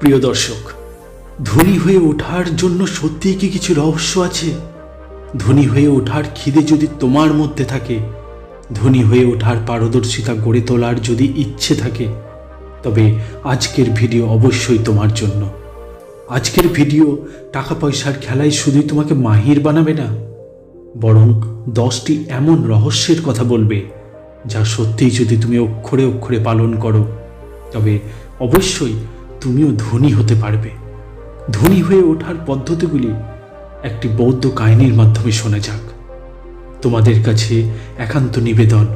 প্রিয় দর্শক, ধনী হয়ে ওঠার জন্য সত্যিই কি কিছু রহস্য আছে? ধনী হয়ে ওঠার খিদে যদি তোমার মধ্যে থাকে, ধনী হয়ে ওঠার পারদর্শিতা গড়ে তোলার যদি ইচ্ছে থাকে, তবে আজকের ভিডিও অবশ্যই তোমার জন্য। আজকের ভিডিও টাকা পয়সার খেলায় শুধুই তোমাকে মাহির বানাবে না, বরং দশটি এমন রহস্যের কথা বলবে, যা সত্যিই যদি তুমি অক্ষরে অক্ষরে পালন করো, তবে অবশ্যই তুমিও ধনী হতে পারবে। ধনী হয়ে ওঠার পদ্ধতিগুলি একটি বৌদ্ধ কাহিনীর মাধ্যমে শোনা যাক। তোমাদের কাছে একান্ত নিবেদন,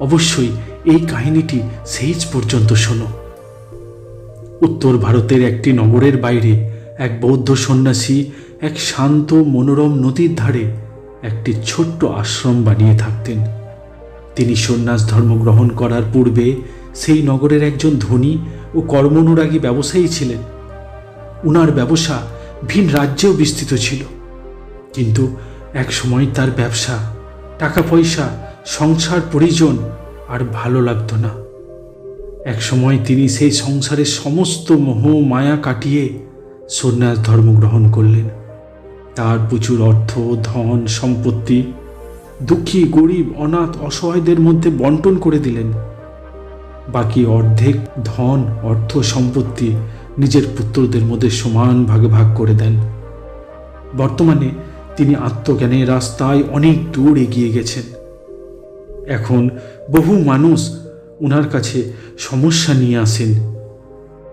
অবশ্যই এই কাহিনীটি শেষ পর্যন্ত শোনো। উত্তর ভারতের একটি নগরের বাইরে এক বৌদ্ধ সন্ন্যাসী এক শান্ত, মনোরম নদীর ধারে একটি ছোট্ট আশ্রম বানিয়ে থাকতেন। তিনি সন্ন্যাস ধর্ম গ্রহণ করার পূর্বে সেই নগরের একজন ধনী ও কর্মনুরাগী ব্যবসায়ী ছিলেন। উনার ব্যবসা ভিন রাজ্যেও বিস্তৃত ছিল। কিন্তু এক সময় তার ব্যবসা টাকা পয়সা সংসার, পরিজন আর ভালো লাগতো না। এক সময় তিনি সেই সংসারের সমস্ত মোহ, মায়া কাটিয়ে সন্ন্যাস ধর্ম গ্রহণ করলেন। তার প্রচুর অর্থ, ধন, সম্পত্তি দুঃখী, গরিব, অনাথ, অসহায়দের মধ্যে বন্টন করে দিলেন। বাকি অর্ধেক ধন, অর্থ সম্পত্তি নিজের পুত্রদের মধ্যে সমান ভাগে ভাগ করে দেন। বর্তমানে তিনি আত্মজ্ঞানের রাস্তায় অনেক দূর এগিয়ে গেছেন। এখন বহু মানুষ ওনার কাছে সমস্যা নিয়ে আসেন।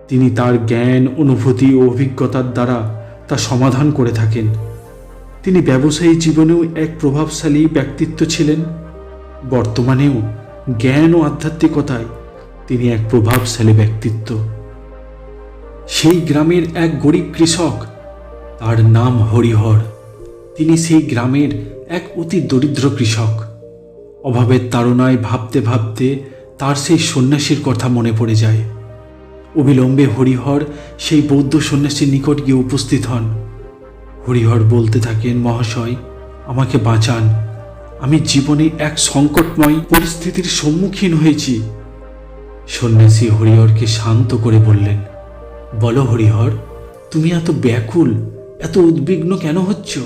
তিনি তার জ্ঞান, অনুভূতি ও অভিজ্ঞতার দ্বারা তা সমাধান করে থাকেন। তিনি ব্যবসায়ী জীবনেও এক প্রভাবশালী ব্যক্তিত্ব ছিলেন। বর্তমানেও জ্ঞান ও আধ্যাত্মিকতায় তিনি এক প্রভাবশালী ব্যক্তিত্ব। সেই গ্রামের এক গরিব কৃষক, তার নাম হরিহর। তিনি সেই গ্রামের এক অতি দরিদ্র কৃষক। অভাবের তাড়নায় ভাবতে ভাবতে তার সেই সন্ন্যাসীর কথা মনে পড়ে যায়। অবিলম্বে হরিহর সেই বৌদ্ধ সন্ন্যাসীর নিকট গিয়ে উপস্থিত হন। হরিহর বলতে থাকেন, মহাশয়, আমাকে বাঁচান। আমি জীবনে এক সংকটময় পরিস্থিতির সম্মুখীন হয়েছি। সন্ন্যাসী হরিহরকে শান্ত করে বললেন, বলো হরিহর, তুমি এত ব্যাকুল, এত উদ্বিগ্ন কেন হচ্ছ?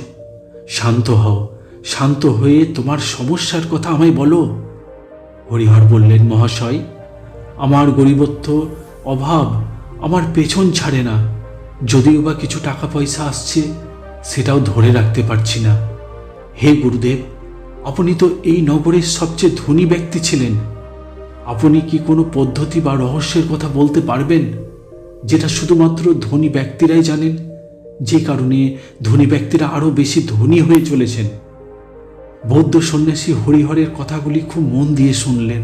শান্ত হও, শান্ত হয়ে তোমার সমস্যার কথা আমায় বলো। হরিহর বললেন, মহাশয়, আমার গরিবত্ব, অভাব আমার পেছন ছাড়ে না। যদিও বা কিছু টাকা পয়সা আসছে, সেটাও ধরে রাখতে পারছি না। হে গুরুদেব, আপনি তো এই নগরের সবচেয়ে ধনী ব্যক্তি ছিলেন। আপনি কি কোনো পদ্ধতি বা রহস্যের কথা বলতে পারবেন? যেটা শুধুমাত্র ধনী ব্যক্তিরাই জানেন, যে কারণে ধনী ব্যক্তিরা আরও বেশি ধনী হয়ে চলেছেন। বৌদ্ধ সন্ন্যাসী হরিহরের কথাগুলি খুব মন দিয়ে শুনলেন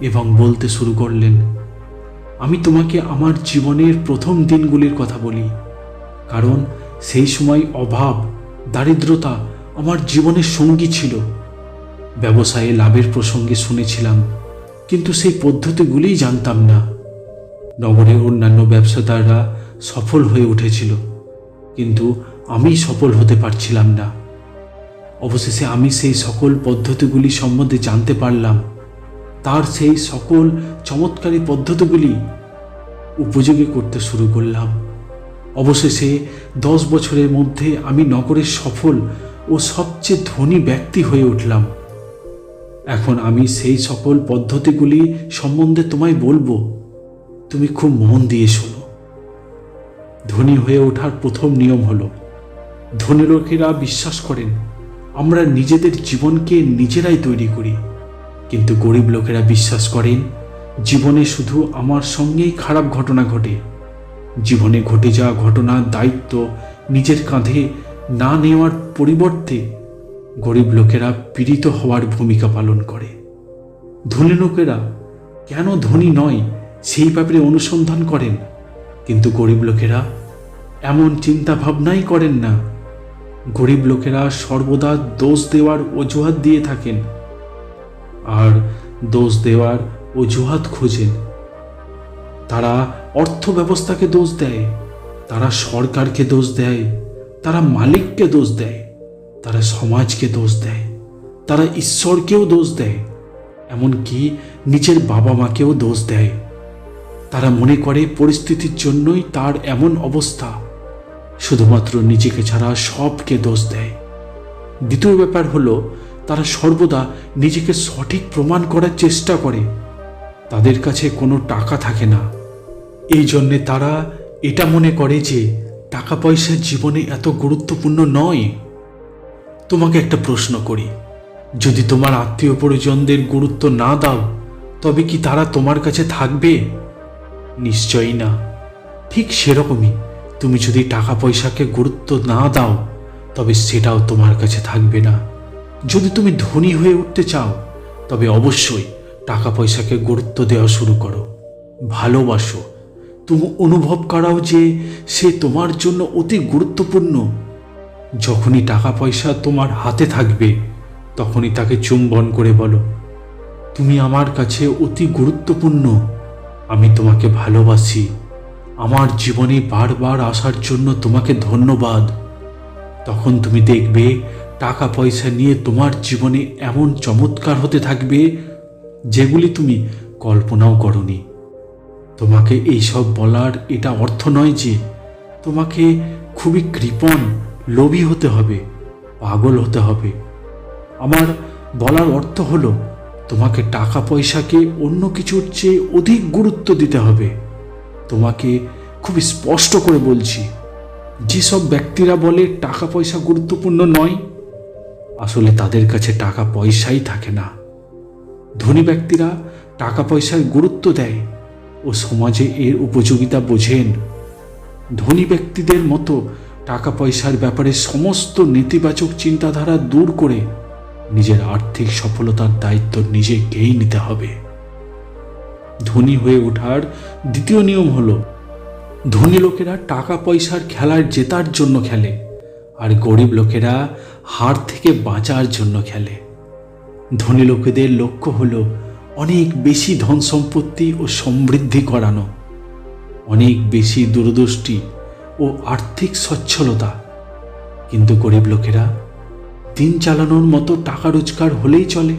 এবং বলতে শুরু করলেন, আমি তোমাকে আমার জীবনের প্রথম দিনগুলির কথা বলি, কারণ সেই সময় অভাব, দারিদ্রতা আমার জীবনের সঙ্গী ছিল। ব্যবসায়ে লাভের প্রসঙ্গে শুনেছিলাম কিন্তু সেই পদ্ধতিগুলিই জানতাম না। নগরের অন্যান্য ব্যবসাদাররা সফল হয়ে উঠেছিল, কিন্তু আমি সফল হতে পারছিলাম না। অবশেষে আমি সেই সকল পদ্ধতিগুলি সম্বন্ধে জানতে পারলাম। তার সেই সকল চমৎকারী পদ্ধতিগুলি উপযোগী করতে শুরু করলাম। অবশেষে দশ বছরের মধ্যে আমি নগরের সফল ও সবচেয়ে ধনী ব্যক্তি হয়ে উঠলাম। এখন আমি সেই সকল পদ্ধতিগুলি সম্বন্ধে তোমায় বলব। তুমি খুব মন দিয়ে শোনো। ধনী হয়ে ওঠার প্রথম নিয়ম হলো, ধনী লোকেরা বিশ্বাস করেন, আমরা নিজেদের জীবনকে নিজেরাই তৈরি করি। কিন্তু গরিব লোকেরা বিশ্বাস করেন, জীবনে শুধু আমার সঙ্গেই খারাপ ঘটনা ঘটে। জীবনে ঘটে যাওয়া ঘটনার দায়িত্ব নিজের কাঁধে না নেওয়ার পরিবর্তে গরিব লোকেরা পীড়িত হওয়ার ভূমিকা পালন করে। ধনী লোকেরা কেন ধনী নয়, সেই ব্যাপারে অনুসন্ধান করেন। কিন্তু গরিব লোকেরা এমন চিন্তা ভাবনাই করেন না। গরিব লোকেরা সর্বদা দোষ দেওয়ার অজুহাত দিয়ে থাকেন আর দোষ দেওয়ার অজুহাত খোঁজেন। তারা অর্থ ব্যবস্থাকে দোষ দেয়, তারা সরকারকে দোষ দেয়, তারা মালিককে দোষ দেয়। তারা সমাজকে দোষ দেয়, তারা ঈশ্বরকেও দোষ দেয়, এমনকি নিজের বাবা মাকেও দোষ দেয়। তারা মনে করে পরিস্থিতির জন্যই তার এমন অবস্থা, শুধুমাত্র নিজেকে ছাড়া সবকে দোষ দেয়। দ্বিতীয় ব্যাপার হলো, তারা সর্বদা নিজেকে সঠিক প্রমাণ করার চেষ্টা করে, তাদের কাছে কোনো টাকা থাকে না। এই জন্যে তারা এটা মনে করে যে টাকা পয়সা জীবনে এত গুরুত্বপূর্ণ নয়। তোমাকে একটা প্রশ্ন করি। যদি তোমার আত্মীয় পরিজনদের গুরুত্ব না দাও, তবে কি তারা তোমার কাছে থাকবে? নিশ্চয়ই না। ঠিক সেরকমই, তুমি যদি টাকা পয়সাকে গুরুত্ব না দাও, তবে সেটাও তোমার কাছে থাকবে না। যদি তুমি ধনী হয়ে উঠতে চাও, তবে অবশ্যই টাকা পয়সাকে গুরুত্ব দেওয়া শুরু করো। ভালোবাসো। তুমি অনুভব করাও যে সে তোমার জন্য অতি গুরুত্বপূর্ণ। যখনই টাকা পয়সা তোমার হাতে থাকবে, তখনই তাকে চুম্বন করে বলো, তুমি আমার কাছে অতি গুরুত্বপূর্ণ। আমি তোমাকে ভালোবাসি। আমার জীবনে বারবার আসার জন্য তোমাকে ধন্যবাদ। তখন তুমি দেখবে টাকা পয়সা নিয়ে তোমার জীবনে এমন চমৎকার হতে থাকবে, যেগুলি তুমি কল্পনাও করনি। তোমাকে এইসব বলার এটা অর্থ নয় যে, তোমাকে খুবই কৃপণ লোভী হতে হবে, পাগল হতে হবে। আমার বলার অর্থ হলো, তোমাকে টাকা পয়সাকে অন্য কিছুর চেয়ে অধিক গুরুত্ব দিতে হবে। তোমাকে খুব স্পষ্ট করে বলছি, যেসব ব্যক্তিরা বলে টাকা পয়সা গুরুত্বপূর্ণ নয়, আসলে তাদের কাছে টাকা পয়সাই থাকে না। ধনী ব্যক্তিরা টাকা পয়সায় গুরুত্ব দেয় ও সমাজে এর উপযোগিতা বোঝেন। ধনী ব্যক্তিদের মতো টাকা পয়সার ব্যাপারে সমস্ত নেতিবাচক চিন্তাধারা দূর করে নিজের আর্থিক সফলতার দায়িত্ব নিজেকেই নিতে হবে। ধনী হয়ে ওঠার দ্বিতীয় নিয়ম হলো, ধনী লোকেরা টাকা পয়সার খেলার জেতার জন্য খেলে আর গরিব লোকেরা হার থেকে বাঁচার জন্য খেলে। ধনী লোকেদের লক্ষ্য হলো অনেক বেশি ধন সম্পত্তি ও সমৃদ্ধি করানো, অনেক বেশি দূরদৃষ্টি ও আর্থিক সচ্ছলতা। কিন্তু গরিব লোকেরা দিন চালানোর মতো টাকা রোজগার হলেই চলে।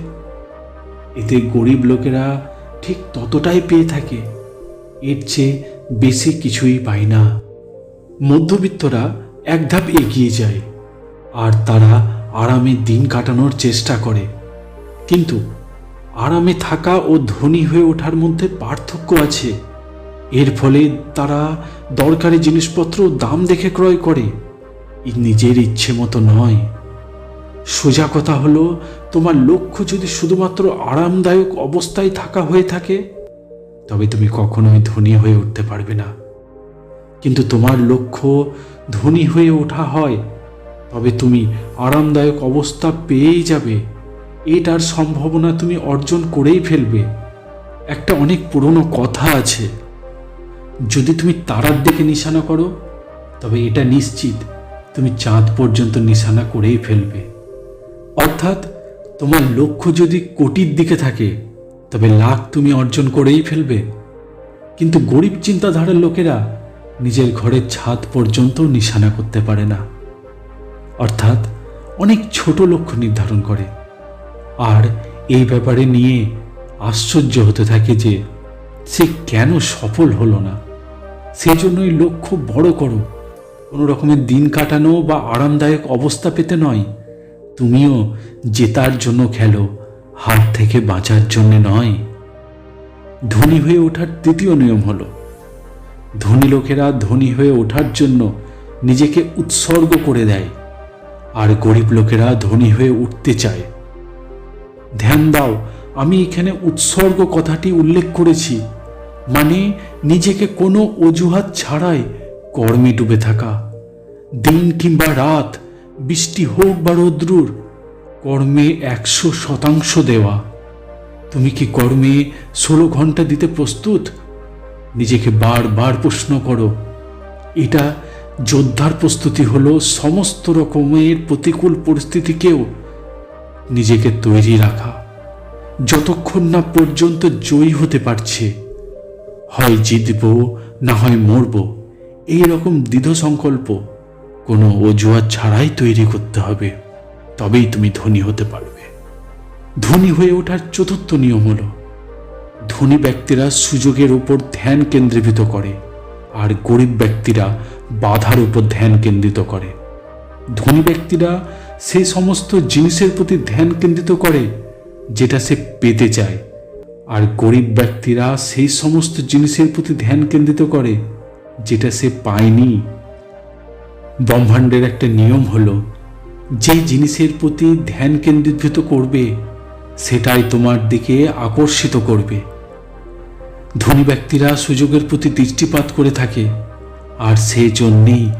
এতে গরিব লোকেরা ঠিক ততটাই পেয়ে থাকে। এর চেয়ে বেশি কিছুই পায় না। মধ্যবিত্তরা এক ধাপ এগিয়ে যায় আর তারা আরামে দিন কাটানোর চেষ্টা করে। কিন্তু আরামে থাকা ও ধনী হয়ে ওঠার মধ্যে পার্থক্য আছে। এর ফলে তারা দরকারি জিনিসপত্র দাম দেখে ক্রয় করে। নিজের ইচ্ছে মতো নয়। সোজা কথা হলো, তোমার লক্ষ্য যদি শুধুমাত্র আরামদায়ক অবস্থায় থাকা হয়ে থাকে, তবে তুমি কখনোই ধনী হয়ে উঠতে পারবে না। কিন্তু তোমার লক্ষ্য ধনী হয়ে ওঠা হয়, তবে তুমি আরামদায়ক অবস্থা পেয়েই যাবে। এটার সম্ভাবনা তুমি অর্জন করেই ফেলবে। একটা অনেক পুরনো কথা আছে। যদি তুমি তারার দিকে নিশানা করো, তবে এটা নিশ্চিত তুমি চাঁদ পর্যন্ত নিশানা করেই ফেলবে। অর্থাৎ তোমার লক্ষ্য যদি কোটির দিকে থাকে, তবে লাখ তুমি অর্জন করেই ফেলবে। কিন্তু গরিব চিন্তাধারার লোকেরা নিজের ঘরের ছাদ পর্যন্ত নিশানা করতে পারে না। অর্থাৎ অনেক ছোট লক্ষ্য নির্ধারণ করে। আর এই ব্যাপারে নিয়ে আশ্চর্য হতে থাকে যে সে কেন সফল হলো না। সেজন্যই লক্ষ্য বড় করো। কোনো রকমের দিন কাটানো বা আরামদায়ক অবস্থা পেতে নয়। তুমিও জেতার জন্য খেলো, হাত থেকে বাঁচার জন্য নয়। ধনী হয়ে ওঠার তৃতীয় নিয়ম হলো, ধনী লোকেরা ধনী হয়ে ওঠার জন্য নিজেকে উৎসর্গ করে দেয়, আর গরিব লোকেরা ধনী হয়ে উঠতে চায়। ধ্যান দাও, আমি এখানে উৎসর্গ কথাটি উল্লেখ করেছি মানে নিজেকে কোনো অজুহাত ছাড়াই কর্মে ডুবে থাকা। দিন কিংবা রাত, বৃষ্টি হোক বা রৌদ্রুর, কর্মে একশো শতাংশ দেওয়া। তুমি কি কর্মে ষোলো ঘণ্টা দিতে প্রস্তুত? নিজেকে বারবার প্রশ্ন করো। এটা যোদ্ধার প্রস্তুতি হলো সমস্ত রকমের প্রতিকূল পরিস্থিতিকেও নিজেকে তৈরি রাখা। যতক্ষণ না পর্যন্ত জয়ী হতে পারছে হয় জিতব, না হয় মরব, এই রকম দৃঢ় সংকল্প কোনো অজুহাত ছাড়াই তৈরি করতে হবে, তবেই তুমি ধনী হতে পারবে। ধনী হয়ে ওঠার চতুর্থ নিয়ম হলো, ধনী ব্যক্তিরা সুযোগের উপর ধ্যান কেন্দ্রীভূত করে আর গরিব ব্যক্তিরা বাধার উপর ধ্যান কেন্দ্রিত করে। ধনী ব্যক্তিরা সেই সমস্ত জিনিসের প্রতি ধ্যান কেন্দ্রিত করে, যেটা সে পেতে চায়। আর গরিব ব্যক্তিরা সেই সমস্ত জিনিসের প্রতি ধ্যান কেন্দ্রিত করে, যেটা সে পায়নি। ব্রহ্মাণ্ডের একটা নিয়ম হলো যে জিনিসের প্রতি ধ্যান কেন্দ্রীভূত করবে, সেটাই তোমার দিকে আকর্ষিত করবে। ধনী ব্যক্তিরা সুযোগের প্রতি দৃষ্টিপাত করে থাকে, আর সেই জন্যেই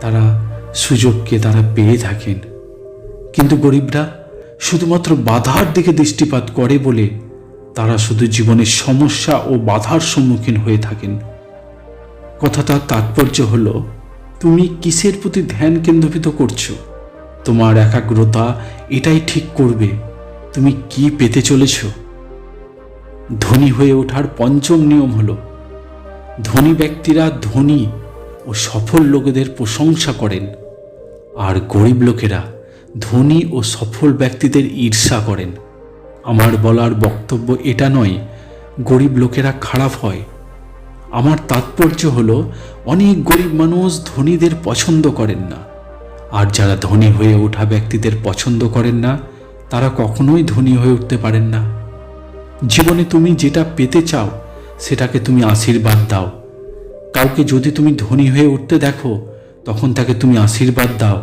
তারা সুযোগকে তারা পেয়ে থাকেন। কিন্তু গরিবরা শুধুমাত্র বাধার দিকে দৃষ্টিপাত করে বলে তারা শুধু জীবনের সমস্যা ও বাধার সম্মুখীন হয়ে থাকেন। কথাটার তাৎপর্য হল, তুমি কিসের প্রতি ধ্যান কেন্দ্রীভূত করছ? তোমার একাগ্রতা এটাই ঠিক করবে, তুমি কি পেতে চলেছ? ধনী হয়ে ওঠার পঞ্চম নিয়ম হল, ধনী ব্যক্তিরা ধনী ও সফল লোকেদের প্রশংসা করেন, আর গরিব লোকেরা ধনী ও সফল ব্যক্তিদের ঈর্ষা করেন। আমার বলার বক্তব্য এটা নয়, গরিব লোকেরা খারাপ হয়। আমার তাৎপর্য হলো, অনেক গরিব মানুষ ধনীদের পছন্দ করেন না। আর যারা ধনী হয়ে ওঠা ব্যক্তিদের পছন্দ করেন না, তারা কখনোই ধনী হয়ে উঠতে পারেন না। জীবনে তুমি যেটা পেতে চাও, সেটাকে তুমি আশীর্বাদ দাও। কাউকে যদি তুমি ধনী হয়ে উঠতে দেখো, তখন তাকে তুমি আশীর্বাদ দাও।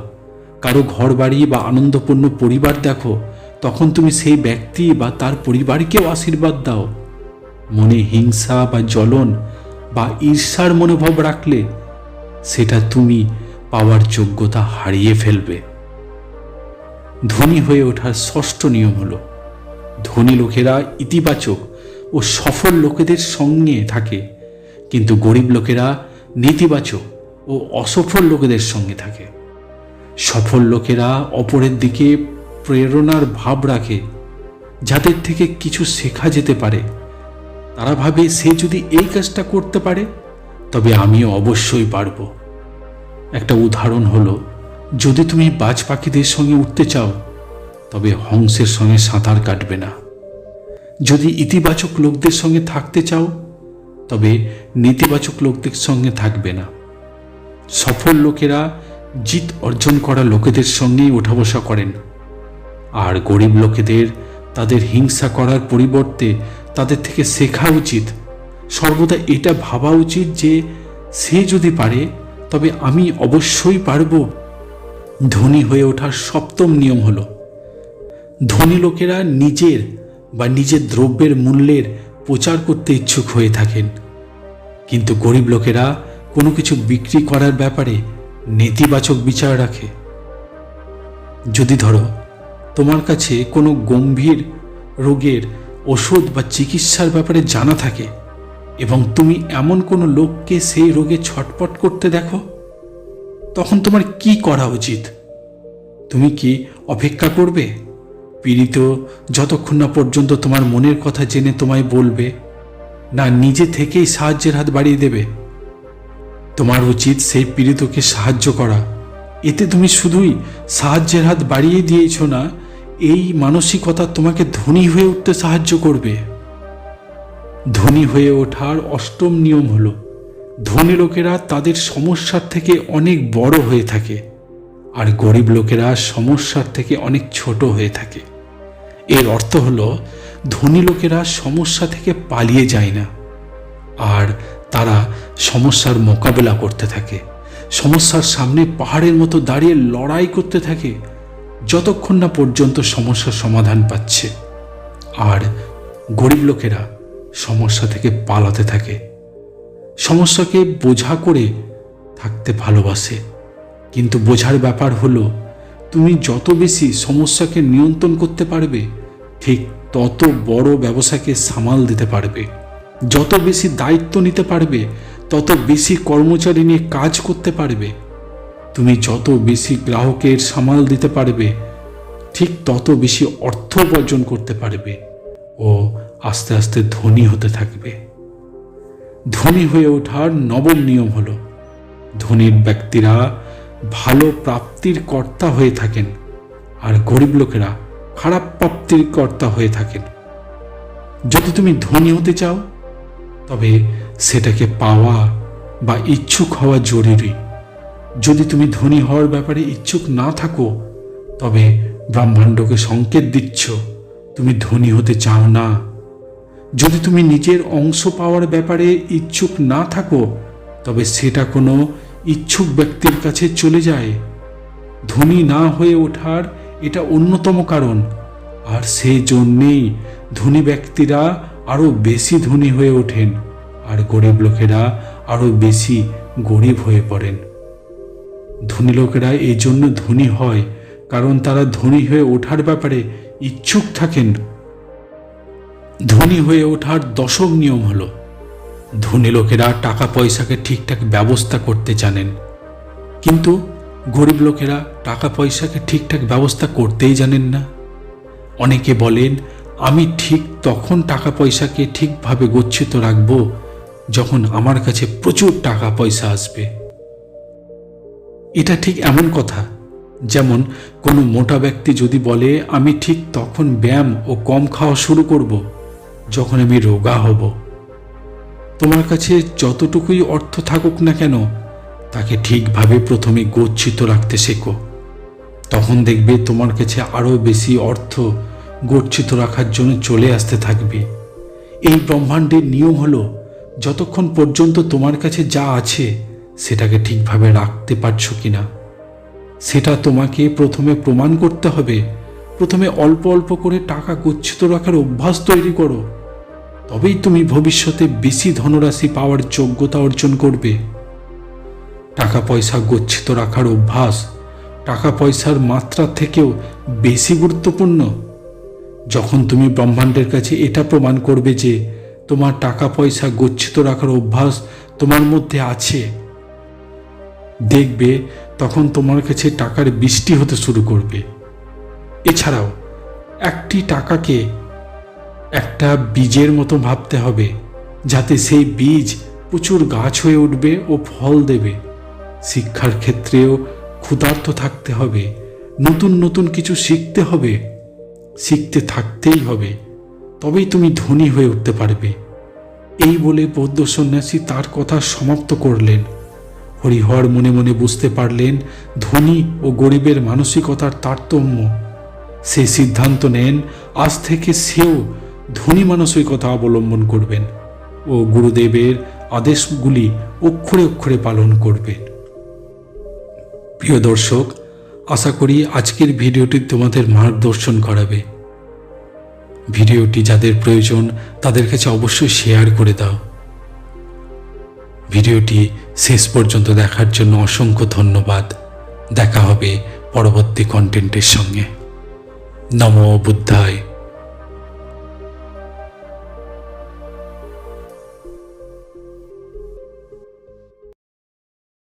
কারও ঘর বাড়ি বা আনন্দপূর্ণ পরিবার দেখো তখন তুমি সেই ব্যক্তি বা তার পরিবারকেও আশীর্বাদ দাও। মনে হিংসা বা জ্বলন বা ঈর্ষার মনোভাব রাখলে সেটা তুমি পাওয়ার যোগ্যতা হারিয়ে ফেলবে। ধনী হয়ে ওঠার ষষ্ঠ নিয়ম হলো, ধনী লোকেরা ইতিবাচক ও সফল লোকেদের সঙ্গে থাকে, কিন্তু গরিব লোকেরা নেতিবাচক ও অসফল লোকেদের সঙ্গে থাকে। সফল লোকেরা অপরের দিকে প্রেরণার ভাব রাখে, যাদের থেকে কিছু শেখা যেতে পারে। তারা ভাবে, সে যদি এই কাজটা করতে পারে, তবে আমিও অবশ্যই পারব। একটা উদাহরণ হলো, যদি তুমি বাজ পাখিদের সঙ্গে উঠতে চাও, তবে হংসের সঙ্গে সাঁতার কাটবে না। যদি ইতিবাচক লোকদের সঙ্গে থাকতে চাও, তবে নেতিবাচক লোকদের সঙ্গে থাকবে না। সফল লোকেরা জিত অর্জন করা লোকেদের সঙ্গেই ওঠা বসা করেন। আর গরিব লোকেদের, তাদের হিংসা করার পরিবর্তে তাদের থেকে শেখা উচিত। সর্বদা এটা ভাবা উচিত যে, সে যদি পারে, তবে আমি অবশ্যই পারব। ধনী হয়ে ওঠার সপ্তম নিয়ম হলো, ধনী লোকেরা নিজের বা নিজের দ্রব্যের মূল্যের প্রচার করতে ইচ্ছুক হয়ে থাকেন। কিন্তু গরিব লোকেরা কোনো কিছু বিক্রি করার ব্যাপারে নেতিবাচক বিচার রাখে। যদি ধরো তোমার কাছে কোনো গম্ভীর রোগের ওষুধ বা চিকিৎসার ব্যাপারে জানা থাকে এবং তুমি এমন কোনো লোককে সেই রোগে ছটপট করতে দেখো? তখন তোমার কি করা উচিত? তুমি কি অপেক্ষা করবে? পীড়িত যতক্ষণ না পর্যন্ত তোমার মনের কথা জেনে তোমায় বলবে, না নিজে থেকেই সাহায্যের হাত বাড়িয়ে দেবে। তোমার উচিত সেই পীড়িতকে সাহায্য করা। এতে তুমি শুধুই সাহায্যের হাত বাড়িয়ে দিয়েছ না এই মানসিকতা তোমাকে ধনী হয়ে উঠতে সাহায্য করবে। ধনী হয়ে ওঠার অষ্টম নিয়ম হলো, ধনী লোকেরা তাদের সমস্যার থেকে অনেক বড় হয়ে থাকে আর গরিব লোকেরা সমস্যার থেকে অনেক ছোট হয়ে থাকে। এর অর্থ হলো, ধনী লোকেরা সমস্যা থেকে পালিয়ে যায় না আর তারা সমস্যার মোকাবেলা করতে থাকে, সমস্যার সামনে পাহাড়ের মতো দাঁড়িয়ে লড়াই করতে থাকে যতক্ষণ না পর্যন্ত সমস্যার সমাধান পাচ্ছে, আর গরিব লোকেরা সমস্যা থেকে পালাতে থাকে, সমস্যাকে বোঝা করে থাকতে ভালোবাসে। কিন্তু বোঝার ব্যাপার হলো, তুমি যত বেশি সমস্যাকে নিয়ন্ত্রণ করতে পারবে, ঠিক তত বড় ব্যবসাকে সামাল দিতে পারবে। যত বেশি দায়িত্ব নিতে পারবে, তত বেশি কর্মচারী নিয়ে কাজ করতে পারবে। তুমি যত বেশি গ্রাহকের সামাল দিতে পারবে, ঠিক তত বেশি অর্থ উপার্জন করতে পারবে ও আস্তে আস্তে ধনী হতে থাকবে। ধনী হয়ে ওঠার নবম নিয়ম হলো, ধনীর ব্যক্তিরা ভালো প্রাপ্তির কর্তা হয়ে থাকেন আর গরিব লোকেরা খারাপ প্রাপ্তির কর্তা হয়ে থাকেন। যদি তুমি ধনী হতে চাও, তবে সেটাকে পাওয়া বা ইচ্ছুক হওয়া জরুরি। যদি তুমি ধনী হওয়ার ব্যাপারে ইচ্ছুক না থাকো, তবে ব্রহ্মাণ্ডকে সংকেত দিচ্ছ। তুমি ধনী হতে চাও না। যদি তুমি নিজের অংশ পাওয়ার ব্যাপারে ইচ্ছুক না থাকো, তবে সেটা কোনো ইচ্ছুক ব্যক্তির কাছে চলে যায়। ধনী না হয়ে ওঠার এটা অন্যতম কারণ। আর সেই জন্যেই ধনী ব্যক্তিরা আরও বেশি ধনী হয়ে ওঠেন, আর গরিব লোকেরা আরও বেশি গরিব হয়ে পড়েন। ধনী লোকেরা এই জন্য ধনী হয়, কারণ তারা ধনী হয়ে ওঠার ব্যাপারে ইচ্ছুক থাকেন। ধনী হয়ে ওঠার দশম নিয়ম হলো ধনী লোকেরা টাকা পয়সাকে ঠিকঠাক ব্যবস্থা করতে জানেন। কিন্তু গরিব লোকেরা টাকা পয়সাকে ঠিকঠাক ব্যবস্থা করতেই জানেন না। অনেকে বলেন, আমি ঠিক তখন টাকা পয়সাকে ঠিকভাবে গচ্ছিত রাখব যখন আমার কাছে প্রচুর টাকা পয়সা আসবে। এটা ঠিক এমন কথা, যেমন কোনো মোটা ব্যক্তি যদি বলে, আমি ঠিক তখন ব্যায়াম ও কম খাওয়া শুরু করব, যখন আমি রোগা হব। তোমার কাছে যতটুকুই অর্থ থাকুক না কেন, তাকে ঠিকভাবে প্রথমে গচ্ছিত রাখতে শেখো। তখন দেখবে তোমার কাছে আরও বেশি অর্থ গচ্ছিত রাখার জন্য চলে আসতে থাকবে। এই ব্রহ্মাণ্ডের নিয়ম হলো, যতক্ষণ পর্যন্ত তোমার কাছে যা আছে সেটাকে ঠিকভাবে রাখতে পারছ কিনা? সেটা তোমাকে প্রথমে প্রমাণ করতে হবে। প্রথমে অল্প অল্প করে টাকা গচ্ছিত রাখার অভ্যাস তৈরি করো। তবেই তুমি ভবিষ্যতে বেশি ধনরাশি পাওয়ার যোগ্যতা অর্জন করবে। টাকা পয়সা গচ্ছিত রাখার অভ্যাস টাকা পয়সার মাত্রা থেকেও বেশি গুরুত্বপূর্ণ। যখন তুমি ব্রহ্মাণ্ডের কাছে এটা প্রমাণ করবে যে তোমার টাকা পয়সা গচ্ছিত রাখার অভ্যাস তোমার মধ্যে আছে দেখবে তখন তোমার কাছে টাকার বৃষ্টি হতে শুরু করবে। এছাড়াও, একটি টাকাকে একটা বীজের মতো ভাবতে হবে, যাতে সেই বীজ প্রচুর গাছ হয়ে উঠবে ও ফল দেবে। শিক্ষার ক্ষেত্রেও ক্ষুধার্ত থাকতে হবে, নতুন নতুন কিছু শিখতে হবে, শিখতে থাকতেই হবে, তবেই তুমি ধনী হয়ে উঠতে পারবে। এই বলে বৌদ্ধ সন্ন্যাসী তার কথা সমাপ্ত করলেন। হরিহর মনে মনে বুঝতে পারলেন, ধনী ও গরিবের মানসিকতার তারতম্য। সে সিদ্ধান্ত নেন, আজ থেকে সেও ধনী মানসিকতা অবলম্বন করবেন ও গুরুদেবের আদেশগুলি অক্ষরে অক্ষরে পালন করবেন। প্রিয় দর্শক, আশা করি আজকের ভিডিওটি তোমাদের মার্গদর্শন করাবে। ভিডিওটি যাদের প্রয়োজন, তাদের কাছে অবশ্যই শেয়ার করে দাও। ভিডিওটি শেষ পর্যন্ত দেখার জন্য অসংখ্য ধন্যবাদ। দেখা হবে পরবর্তী কন্টেন্টের সঙ্গে। নমো বুদ্ধায়।